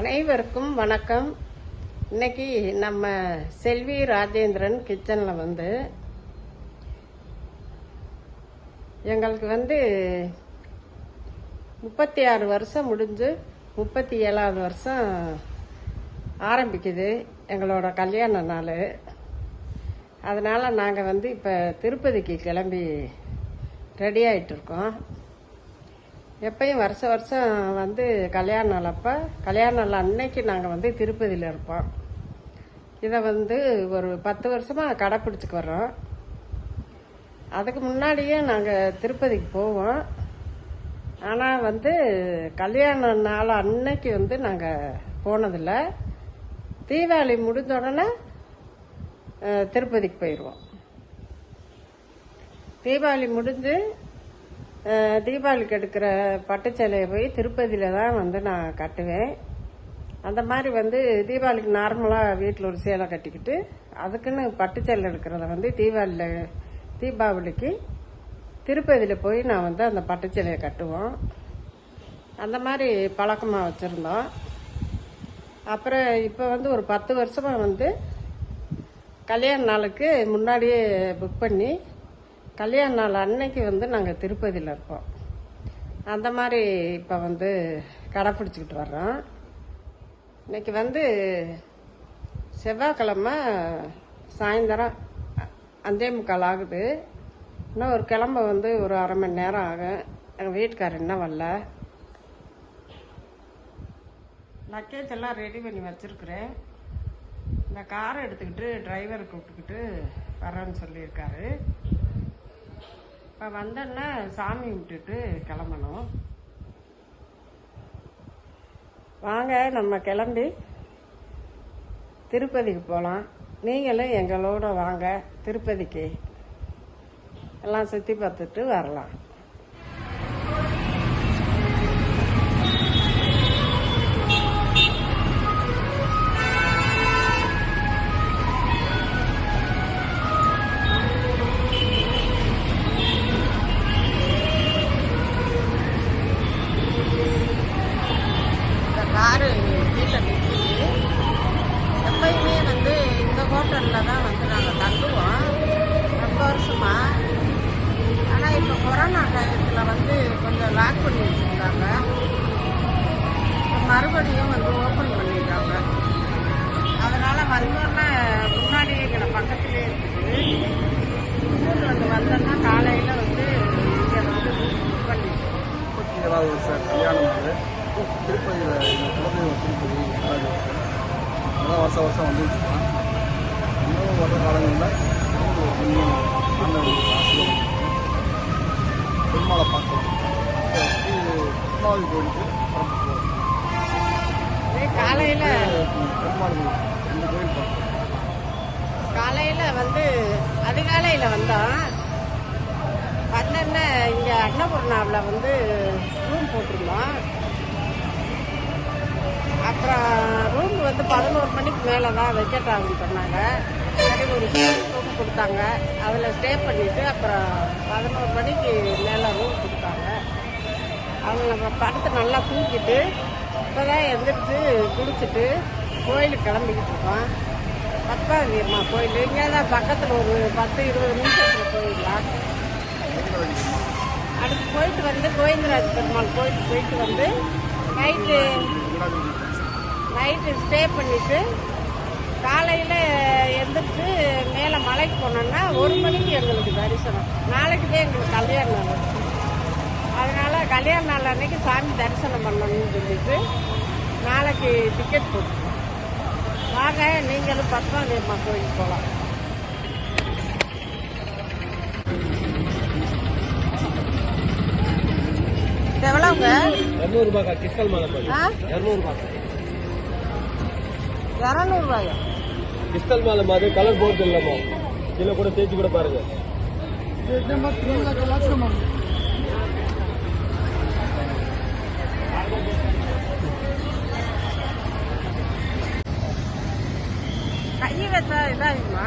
அனைவருக்கும் வணக்கம். இன்னைக்கு நம்ம செல்வி ராஜேந்திரன் கிச்சனில் வந்து எங்களுக்கு வந்து முப்பத்தி ஆறு வருஷம் முடிஞ்சு முப்பத்தி ஏழாவது வருஷம் ஆரம்பிக்குது எங்களோட கல்யாண நாள். அதனால் நாங்கள் வந்து இப்போ திருப்பதிக்கு கிளம்பி ரெடி ஆகிட்டு இருக்கோம். எப்பயும் வருஷ வருஷம் வந்து கல்யாண நாள் அப்போ கல்யாண நாள் அன்னைக்கு நாங்கள் வந்து திருப்பதியில் இருப்போம். இதை வந்து ஒரு பத்து வருஷமாக கடைப்பிடிச்சிக்கு வர்றோம். அதுக்கு முன்னாடியே நாங்கள் திருப்பதிக்கு போவோம். ஆனால் வந்து கல்யாண நாள் அன்னைக்கு வந்து நாங்கள் போனதில்லை. தீபாவளி முடிஞ்ச உடனே திருப்பதிக்கு போயிடுவோம் தீபாவளி முடிஞ்சு தீபாவளிக்கு எடுக்கிற பட்டுச்சேலையை போய் திருப்பதியில் தான் வந்து நான் கட்டுவேன். அந்த மாதிரி வந்து தீபாவளிக்கு நார்மலாக வீட்டில் ஒரு சேலை கட்டிக்கிட்டு அதுக்குன்னு பட்டுச்சேலை எடுக்கிறத வந்து தீபாவளியில் தீபாவளிக்கு திருப்பதியில் போய் நான் வந்து அந்த பட்டுச்சேலையை கட்டுவோம். அந்த மாதிரி பழக்கமாக வச்சுருந்தோம். அப்புறம் இப்போ வந்து ஒரு பத்து வருஷமாக வந்து கல்யாண நாளுக்கு முன்னாடியே புக் பண்ணி கல்யாண நாள் அன்னைக்கு வந்து நாங்கள் திருப்பதியில் இருப்போம் அந்த மாதிரி இப்போ வந்து கடைப்பிடிச்சிக்கிட்டு வர்றோம். இன்னைக்கு வந்து செவ்வாய்க்கிழமை சாயந்தரம் அஞ்சே முக்கால் ஆகுது. இன்னும் ஒரு கிளம்ப வந்து ஒரு அரை மணி நேரம் ஆகும். எங்கள் வீட்டுக்காரர் இன்னும் வரல. லக்கேஜ் எல்லாம் ரெடி பண்ணி வச்சுருக்குறேன். இந்த காரை எடுத்துக்கிட்டு டிரைவரை கூப்பிட்டுக்கிட்டு வரேன்னு சொல்லியிருக்காரு. இப்போ வந்தோன்னா சாமி விட்டுட்டு கிளம்பணும். வாங்க நம்ம கிளம்பி திருப்பதிக்கு போகலாம் நீங்களும் எங்களோட வாங்க திருப்பதிக்கு. எல்லாம் சுற்றி பார்த்துட்டு வரலாம். கொரோனா காலத்தில் வந்து கொஞ்சம் லாக் பண்ணி வச்சுருந்தாங்க. மறுபடியும் வந்து ஓப்பன் பண்ணிட்டாங்க. அதனால் வந்தோன்னா முன்னாடி எங்களை பக்கத்துலேயே இருக்குது. ஊர் வந்து வந்தோன்னா காலையில் வந்து இங்கே வந்து புக் பண்ணிட்டோம் முப்பத்தி ஏழாவது வருஷம் கல்யாணம் வந்து திருப்பதியில் எங்கள் குலதெய்வம் திருப்பதி வருஷம் அதான் வருஷம் வருஷம் வந்துட்டு இருக்கோம் இன்னும் வர காலங்களில் பெருமாளை பார்க்கலாம் பத்மாவதி கோயிலுக்கு அதே காலையில் பெருமாள் கோயில் கோயில் பார்க்கணும். காலையில் வந்து அதிகாலையில் வந்தோம் வந்தோன்னே இங்கே அன்னபூர்ணாவில் வந்து ரூம் போட்டிருந்தோம் அப்புறம் ரூம் வந்து பதினோரு மணிக்கு மேலே தான் வெக்கெட் ஆகும்னு சொன்னாங்க. சரி ஒரு ரூம் கொடுத்தாங்க. அதில் ஸ்டே பண்ணிவிட்டு அப்புறம் பதினோரு மணிக்கு மேலே ரூம் கொடுத்தாங்க. அவங்க நம்ம படுத்து நல்லா தூக்கிட்டு இப்போ தான் எந்திரிச்சு குடிச்சிட்டு கோயிலுக்கு கிளம்பிக்கிட்டு இருக்கோம். பத்மாவதியம்மா கோயில். இங்கே தான் பக்கத்தில் ஒரு பத்து இருபது நிமிஷத்தில் போயிடலாம். அடுத்து போயிட்டு வந்து கோவிந்தராஜ் பெருமாள் கோயிலுக்கு போயிட்டு வந்து நைட்டு நைட்டு ஸ்டே பண்ணிவிட்டு காலையில் எந்திரிச்சு மேலே மலைக்கு போனோம்னா ஒரு மணிக்கு எங்களுக்கு தரிசனம். நாளைக்கு தான் எங்களுக்கு கல்யாண நாள். அதனால கல்யாண நாள் அன்னைக்கு சாமி தரிசனம் பண்ணணும்னு சொல்லிட்டு நாளைக்கு டிக்கெட் போட்டுருக்கோம் வாங்க நீங்களும் பத்மாவதி அம்மா கோயிலுக்கு போகலாம் எவ்வளோங்க இரநூறுபாக்கா கிறிஸ்டல் மாலை இரநூறுபாக்கா இரநூறுவாயா கிறிஸ்டல் மாலை மாதிரி கலர் போட்டு இல்லைம்மா இதில் கூட தேய்ச்சி கூட பாருங்க. கை வச்சா இதாகுமா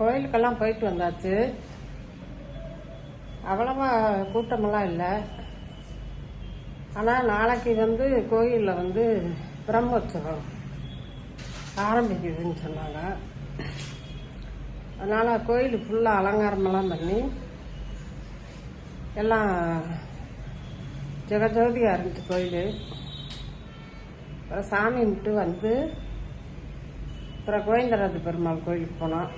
கோயிலுக்கெல்லாம் போயிட்டு வந்தாச்சு. அவ்வளவா கூட்டமெல்லாம் இல்லை. ஆனால் நாளைக்கு வந்து கோயிலில் வந்து பிரம்மோற்சவம் ஆரம்பிக்குதுன்னு சொன்னாங்க. அதனால் கோயில் ஃபுல்லாக அலங்காரமெல்லாம் பண்ணி எல்லாம் ஜெகஜோதியாக இருந்துச்சு கோயில். அப்புறம் சாமி கும்பிட்டு வந்து அப்புறம் கோவிந்தராஜ பெருமாள் கோயிலுக்கு போனோம்.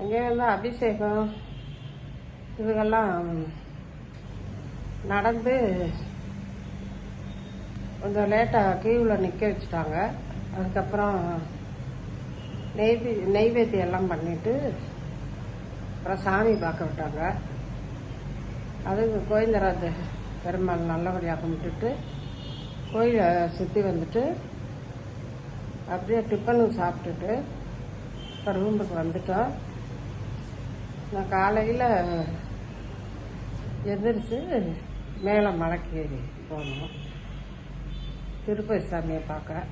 அங்கே வந்து அபிஷேகம் இதுகெல்லாம் நடந்து கொஞ்சம் லேட்டாக கியூவில் நிற்க வச்சுட்டாங்க. அதுக்கப்புறம் நெய்வே நெய்வேத்தியம் எல்லாம் பண்ணிட்டு அப்புறம் சாமி பார்க்க விட்டாங்க. அதுக்கு கோவிந்தராஜ பெருமாள் நல்லபடியாக கும்பிட்டுட்டு கோயிலை சுற்றி வந்துட்டு அப்படியே டிஃபனும் சாப்பிட்டுட்டு இப்போ ரூமுக்கு வந்துட்டோம். நான் காலையில் எதிர்த்து மேலே மலைக்கு போனோம். திருப்பதி சாமியை பார்க்க.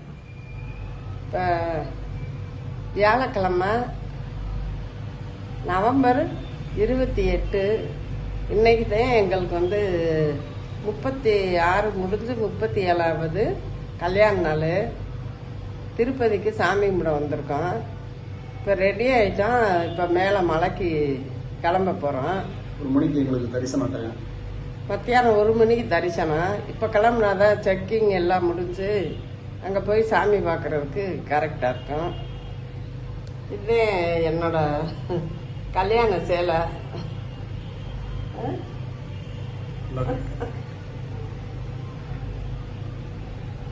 இப்போ வியாழக்கிழமை நவம்பர் இருபத்தி எட்டு. இன்னைக்கு தான் எங்களுக்கு வந்து முப்பத்தி ஆறு முடிஞ்சு முப்பத்தி ஏழாவது கல்யாண நாள். திருப்பதிக்கு சாமி கும்பிட வந்திருக்கோம். இப்போ ரெடி ஆகிட்டோம் இப்போ மேலே மலைக்கு கிளம்ப போகிறோம் ஒரு மணிக்கு எங்களுக்கு தரிசனம் மத்தியானம் ஒரு மணிக்கு தரிசனம். இப்போ கிளம்புனாதான் செக்கிங் எல்லாம் முடிஞ்சு அங்கே போய் சாமி பார்க்கறதுக்கு கரெக்டாக இருக்கும். இதே என்னோட கல்யாண சேலை.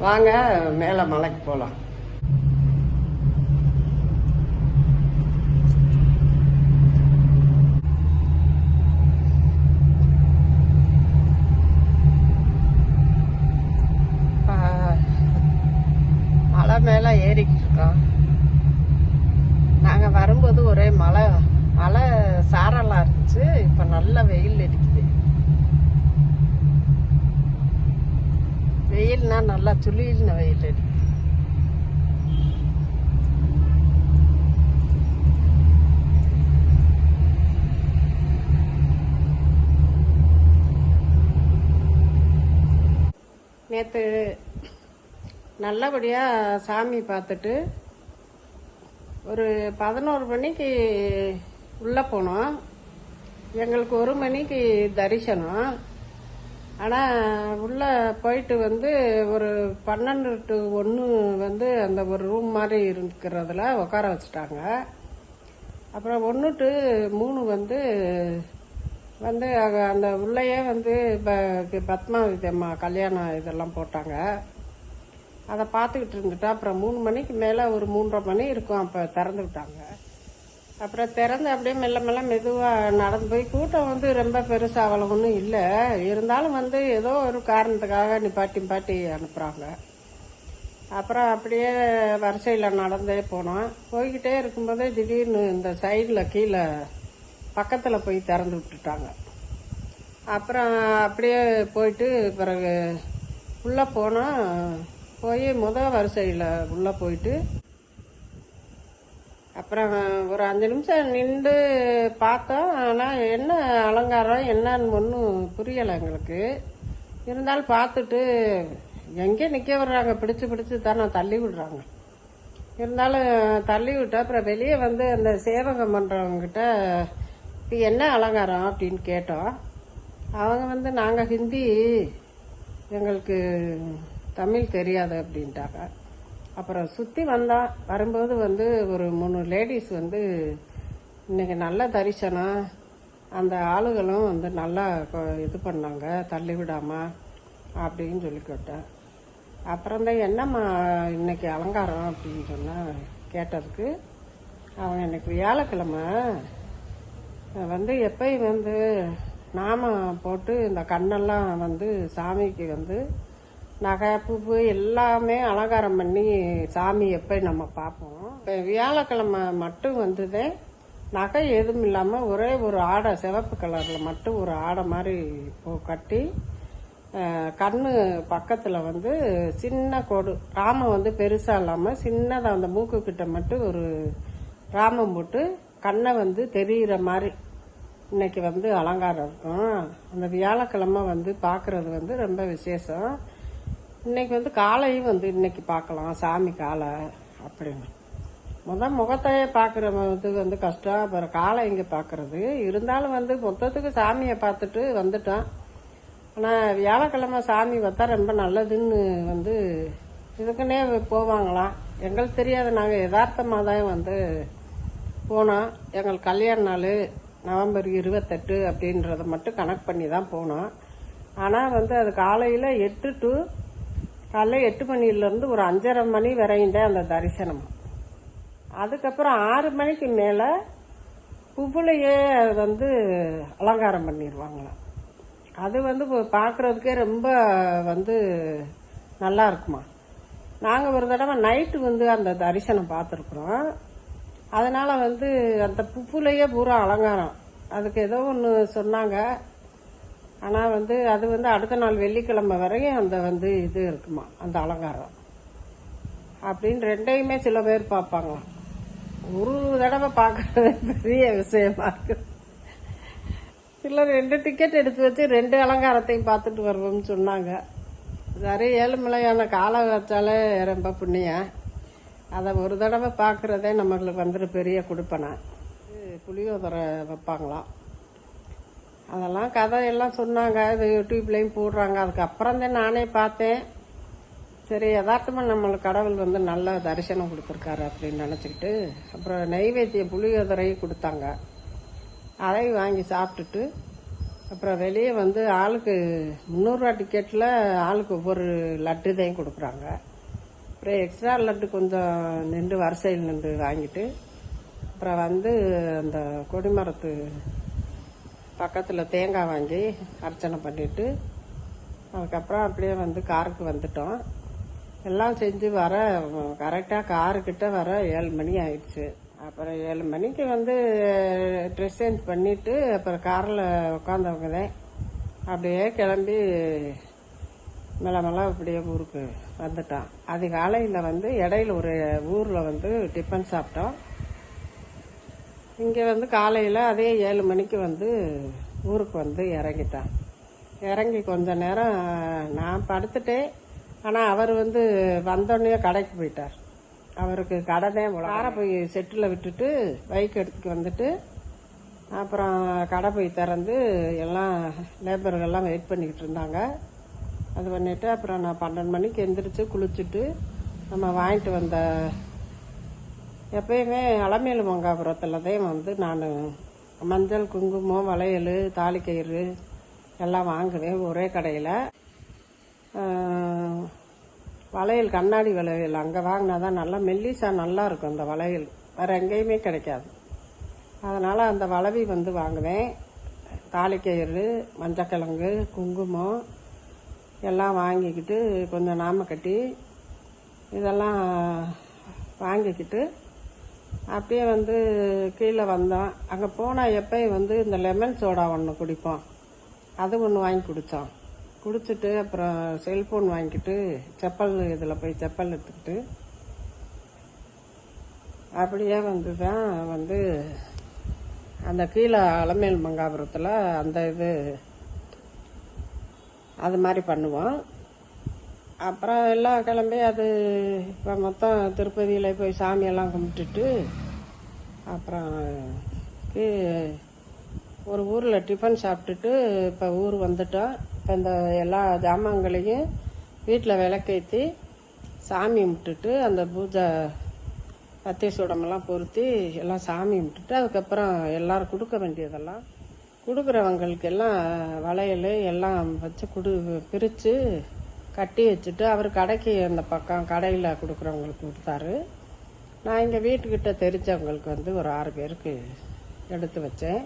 வாங்க மேலே மலைக்கு போகலாம் மலை மேலே ஏறிக்கிட்டு இருக்கோம் நாங்கள் வரும்போது ஒரே மழை மழை சாரலாக இருந்துச்சு இப்போ நல்ல வெயில் அடிக்குது. வெயில்னா நல்லா சுளில்னு வெயில் அடிக்குது. நேற்று நல்லபடியாக சாமி பார்த்துட்டு ஒரு பதினோரு மணிக்கு உள்ளே போனோம். எங்களுக்கு ஒரு மணிக்கு தரிசனம். ஆனால் உள்ளே போயிட்டு வந்து ஒரு பன்னெண்டு டு ஒன்று வந்து அந்த ஒரு ரூம் மாதிரி இருக்கிறதுல உட்கார வச்சுட்டாங்க. அப்புறம் ஒன்று டு மூணு வந்து வந்து அந்த உள்ளேயே வந்து இப்போ பத்மாவதி அம்மா கல்யாணம் இதெல்லாம் போட்டாங்க. அதை பார்த்துக்கிட்டு இருந்துட்டா. அப்புறம் மூணு மணிக்கு மேலே ஒரு மூன்றரை மணி இருக்கும். அப்போ திறந்து விட்டாங்க. அப்புறம் திறந்து அப்படியே மெல்ல மெல்ல மெதுவாக நடந்து போய் கூட்டம் வந்து ரொம்ப பெருசாக அவ்வளோ ஒன்றும் இல்லை. இருந்தாலும் வந்து ஏதோ ஒரு காரணத்துக்காக நிப்பாட்டி நிப்பாட்டி அனுப்புகிறாங்க அப்புறம் அப்படியே வரிசையில் நடந்தே போனோம். போய்கிட்டே இருக்கும்போதே திடீர்னு இந்த சைடில் கீழே பக்கத்தில் போய் திறந்து விட்டுட்டாங்க. அப்புறம் அப்படியே போயிட்டு பிறகு உள்ளே போனால் போய் முத வரிசையில் உள்ளே போயிட்டு அப்புறம் ஒரு அஞ்சு நிமிஷம் நின்று பார்த்தோம். ஆனால் என்ன அலங்காரம் என்னன்னு ஒன்றும் புரியலை எங்களுக்கு. இருந்தாலும் பார்த்துட்டு எங்கே நிற்க விடுறாங்க? பிடிச்சு பிடிச்சி தானே தள்ளி விடுறாங்க. இருந்தாலும் தள்ளி விட்டு அப்புறம் வெளியே வந்து அந்த சேவகம் பண்ணுறவங்ககிட்ட இப்போ என்ன அலங்காரம்? அப்படின்னு கேட்டோம். அவங்க வந்து நாங்கள் ஹிந்தி எங்களுக்கு தமிழ் தெரியாது அப்படின்ட்டாங்க. அப்புறம் சுற்றி வந்தா வரும்போது வந்து ஒரு மூணு லேடிஸ் வந்து இன்னைக்கு நல்ல தரிசனம் அந்த ஆளுகளும் வந்து நல்லா கொ- இது பண்ணாங்க தள்ளி விடாமா அப்படின்னு சொல்லி கேட்டேன். அப்புறம் தான் என்னம்மா இன்னைக்கு அலங்காரம் அப்படின்னு சொன்னால் கேட்டதுக்கு அவன் இன்னைக்கு வியாழக்கிழமை. வந்து எப்பயும் வந்து நாமம் போட்டு இந்த கண்ணெல்லாம் வந்து சாமிக்கு வந்து நகை பூப்பு எல்லாமே அலங்காரம் பண்ணி சாமி எப்போ நம்ம பார்ப்போம். இப்போ வியாழக்கிழமை மட்டும் வந்ததே நகை எதுவும் இல்லாமல் ஒரே ஒரு ஆடை சிவப்பு கலரில் மட்டும் ஒரு ஆடை மாதிரி இப்போ கட்டி கண்ணு பக்கத்தில் வந்து சின்ன கோடு ராமம் வந்து பெருசாக இல்லாமல் சின்னதாக அந்த மூக்கு கிட்ட மட்டும் ஒரு ராமம் போட்டு கண்ணை வந்து தெரிகிற மாதிரி இன்னைக்கு வந்து அலங்காரம் இருக்கும். அந்த வியாழக்கிழமை வந்து பார்க்குறது வந்து ரொம்ப விசேஷம். இன்னைக்கு வந்து காலையும் வந்து இன்னைக்கு பார்க்கலாம் சாமி காலை அப்படின்னு. மொதல் முகத்தையே பார்க்குற இது வந்து கஷ்டம். அப்புறம் காலை இங்கே பார்க்கறது. இருந்தாலும் வந்து மொத்தத்துக்கு சாமியை பார்த்துட்டு வந்துட்டோம். ஆனால் வியாழக்கிழமை சாமி பார்த்தா ரொம்ப நல்லதுன்னு வந்து இதுக்குன்னே போவாங்களாம். எங்களுக்கு தெரியாது. நாங்கள் யதார்த்தமாக தான் வந்து போனோம். எங்கள் கல்யாண நாள் நவம்பர் இருபத்தெட்டு அப்படின்றத மட்டும் கணக்கு பண்ணி தான் போனோம். ஆனால் வந்து அது காலையில் எட்டு டு காலைல எட்டு மணிலேருந்து ஒரு அஞ்சரை மணி வரையும் அந்த தரிசனம். அதுக்கப்புறம் ஆறு மணிக்கு மேலே புவ்வளையே வந்து அலங்காரம் பண்ணிடுவாங்களாம் அது வந்து பார்க்குறதுக்கே ரொம்ப வந்து நல்லா இருக்குமா. நாங்கள் ஒரு தடவை நைட்டு வந்து அந்த தரிசனம் பார்த்துருக்குறோம் அதனால் வந்து அந்த புப்புலையே பூரா அலங்காரம். அதுக்கு ஏதோ ஒன்று சொன்னாங்க. ஆனால் வந்து அது வந்து அடுத்த நாள் வெள்ளிக்கிழமை வரையும் அந்த வந்து இது இருக்குமா அந்த அலங்காரம். அப்படின்னு ரெண்டையுமே சில பேர் பார்ப்பாங்களாம் ஒரு தடவை பார்க்கறது பெரிய விஷயமா இருக்கு. இல்லை ரெண்டு டிக்கெட் எடுத்து வச்சு ரெண்டு அலங்காரத்தையும் பார்த்துட்டு வருவோம்னு சொன்னாங்க. சரி ஏழுமலையான காலை வச்சாலே ரொம்ப புண்ணியம். அதை ஒரு தடவை பார்க்குறதே நம்மளுக்கு வந்துட்டு பெரிய கொடுப்பனை. புளியோதரை வைப்பாங்களாம். அதெல்லாம் கதையெல்லாம் சொன்னாங்க இது யூடியூப்லேயும் போடுறாங்க. அதுக்கப்புறம் தான் நானே பார்த்தேன். சரி யதார்த்தமாக நம்மளுக்கு கடவுள் வந்து நல்ல தரிசனம் கொடுத்துருக்காரு அப்படின்னு நினச்சிக்கிட்டு அப்புறம் நைவேத்திய புளியோதரையும் கொடுத்தாங்க. அதையும் வாங்கி சாப்பிட்டுட்டு அப்புறம் வெளியே வந்து ஆளுக்கு முந்நூறுரூவா டிக்கெட்டில் ஆளுக்கு ஒவ்வொரு லட்டு தான் கொடுக்குறாங்க. அப்புறம் எக்ஸ்ட்ரா லட்டு கொஞ்சம் நின்று வரிசையில் நின்று வாங்கிட்டு அப்புறம் வந்து அந்த கொடிமரத்து பக்கத்தில் தேங்காய் வாங்கி அர்ச்சனை பண்ணிவிட்டு அதுக்கப்புறம் அப்படியே வந்து காருக்கு வந்துட்டோம். எல்லாம் செஞ்சு வர கரெக்டாக காருக்கிட்ட வர ஏழு மணி ஆயிடுச்சு. அப்புறம் ஏழு மணிக்கு வந்து ட்ரெஸ் சேஞ்ச் பண்ணிவிட்டு அப்புறம் காரில் உட்காந்தவங்க தான் அப்படியே கிளம்பி மெல்ல மெல்ல அப்படியே ஊருக்கு வந்துட்டான். அதிகாலையில் வந்து இடையில ஒரு ஊரில் வந்து டிஃபன் சாப்பிட்டோம். இங்கே வந்து காலையில் அதே ஏழு மணிக்கு வந்து ஊருக்கு வந்து இறங்கிட்டான் இறங்கி கொஞ்ச நேரம் நான் படுத்துட்டேன். ஆனால் அவர் வந்து வந்தோடனே கடைக்கு போயிட்டார். அவருக்கு கடை தான் காரை போய் செட்டில் விட்டுட்டு பைக் எடுத்துக்கு வந்துட்டு அப்புறம் கடை போய் திறந்து எல்லாம் லேபர்கள்லாம் வெயிட் பண்ணிக்கிட்டு இருந்தாங்க. அது பண்ணிவிட்டு அப்புறம் நான் பன்னெண்டு மணிக்கு எந்திரிச்சு குளிச்சுட்டு நம்ம வாங்கிட்டு வந்த எப்பயுமே அலமேலு மங்காபுரத்தில் தான் வந்து நான். மஞ்சள் குங்குமம் வளையல் தாலிக்கயிறு எல்லாம் வாங்குவேன் ஒரே கடையில். வளையல் கண்ணாடி வளையல் அங்கே வாங்கினா தான் நல்லா மெல்லிசா நல்லா இருக்கும் அந்த வளையல். வேறு எங்கேயுமே கிடைக்காது. அதனால் அந்த வளவி வந்து வாங்குவேன். தாலிக்கயிறு மஞ்சக்கிழங்கு குங்குமம் எல்லாம் வாங்கிக்கிட்டு கொஞ்சம் நாம கட்டி இதெல்லாம் வாங்கிக்கிட்டு அப்படியே வந்து கீழே வந்தோம் அங்கே போனால் எப்பயும் வந்து இந்த லெமன் சோடா ஒன்று குடிப்போம். அது ஒன்று வாங்கி குடித்தோம் குடிச்சிட்டு அப்புறம் செல்ஃபோன் வாங்கிட்டு செப்பல் இதில் போய் செப்பல் எடுத்துக்கிட்டு அப்படியே வந்து தான் வந்து அந்த கீழே அலமேல் மங்காபுரத்தில் அந்த இது அது மாதிரி பண்ணுவோம். அப்புறம் எல்லாம் கிளம்பி அது இப்போ மொத்தம் திருப்பதியில் போய் சாமியெல்லாம் கும்பிட்டுட்டு அப்புறம் கீ- ஒரு ஊரில் டிஃபன் சாப்பிட்டுட்டு இப்போ ஊர் வந்துட்டோம். இப்போ இந்த எல்லா ஜாமான்களையும் வீட்டில் விளக்கேற்றி சாமி கும்பிட்டுட்டு அந்த பூஜை பத்திய சூடமெல்லாம் பொருத்தி எல்லாம் சாமி கும்பிட்டுட்டு அதுக்கப்புறம் எல்லோரும் கொடுக்க வேண்டியதெல்லாம் கொடுக்குறவங்களுக்கு எல்லாம் வளையல் எல்லாம் வச்சு குடு பிரித்து கட்டி வச்சுட்டு அவர் கடைக்கு அந்த பக்கம் கடையில் கொடுக்குறவங்களுக்கு கொடுத்தாரு. நான் இங்கே வீட்டுக்கிட்ட தெரிஞ்சவங்களுக்கு வந்து ஒரு ஆறு பேருக்கு எடுத்து வச்சேன்.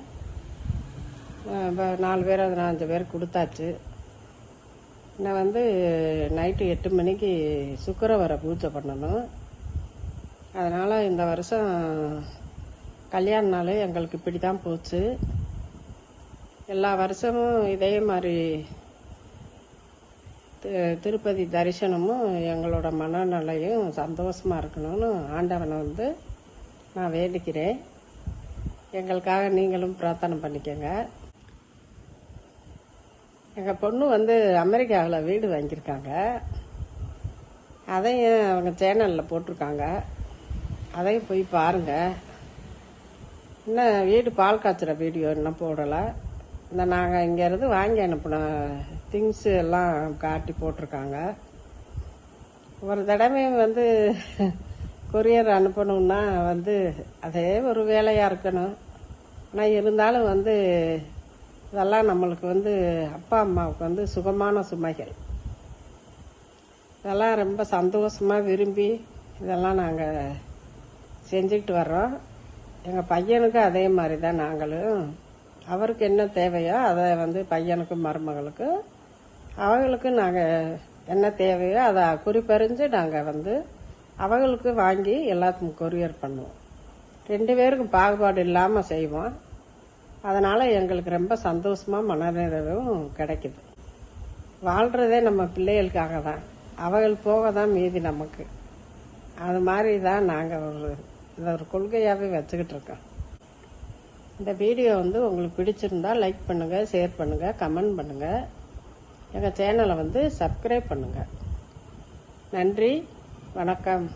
நாலு பேர் அது அஞ்சு பேர் கொடுத்தாச்சு. நான் வந்து நைட்டு எட்டு மணிக்கு சுக்கரவரை பூஜை பண்ணணும். அதனால் இந்த வருஷம் கல்யாண நாள் எங்களுக்கு இப்படி தான் போச்சு. எல்லா வருஷமும் இதே மாதிரி திருப்பதி தரிசனமும் எங்களோட மனநிலையும் சந்தோஷமாக இருக்கணும்னு ஆண்டவனை வந்து நான் வேண்டிக்கிறேன். எங்களுக்காக நீங்களும் பிரார்த்தனை பண்ணிக்கோங்க. எங்கள் பொண்ணு வந்து அமெரிக்காவில் வீடு வாங்கியிருக்காங்க. அதையும் அவங்க சேனலில் போட்டிருக்காங்க. அதையும் போய் பாருங்கள் இன்னும் வீடு பால் காய்ச்சுற வீடியோ இன்னும் போடலை. இந்த நாங்கள் இங்கேருந்து வாங்கி அனுப்பின திங்ஸு எல்லாம் காட்டி போட்டிருக்காங்க. ஒரு தடவை வந்து கொரியர் அனுப்பணும்னா வந்து அதே ஒரு வேலையாக இருக்கணும். ஆனால் இருந்தாலும் வந்து இதெல்லாம் நம்மளுக்கு வந்து அப்பா அம்மாவுக்கு வந்து சுகமான சுமைகள். இதெல்லாம் ரொம்ப சந்தோஷமாக விரும்பி இதெல்லாம் நாங்கள் செஞ்சுக்கிட்டு வர்றோம். எங்கள் பையனுக்கும் அதே மாதிரி தான் நாங்களும். அவருக்கு என்ன தேவையோ அதை வந்து பையனுக்கும் மருமகளுக்கும் அவங்களுக்கு நாங்கள் என்ன தேவையோ அதை குறிப்பறிஞ்சு நாங்கள் வந்து அவங்களுக்கு வாங்கி எல்லாத்துக்கும் கொரியர் பண்ணுவோம். ரெண்டு பேருக்கும் பாகுபாடு இல்லாமல் செய்வோம். அதனால் எங்களுக்கு ரொம்ப சந்தோஷமாக மனநிறைவும் கிடைக்குது. வாழ்கிறதே நம்ம பிள்ளைகளுக்காக தான். அவர்கள் போக தான் மீதி நமக்கு. அது மாதிரி தான் நாங்கள் ஒரு இதை ஒரு கொள்கையாகவே வச்சுக்கிட்டு இருக்கோம். இந்த வீடியோ வந்து உங்களுக்கு பிடிச்சிருந்தா லைக் பண்ணுங்கள் ஷேர் பண்ணுங்கள் கமெண்ட் பண்ணுங்கள் எங்கள் சேனலை வந்து சப்ஸ்கிரைப் பண்ணுங்கள் நன்றி வணக்கம்.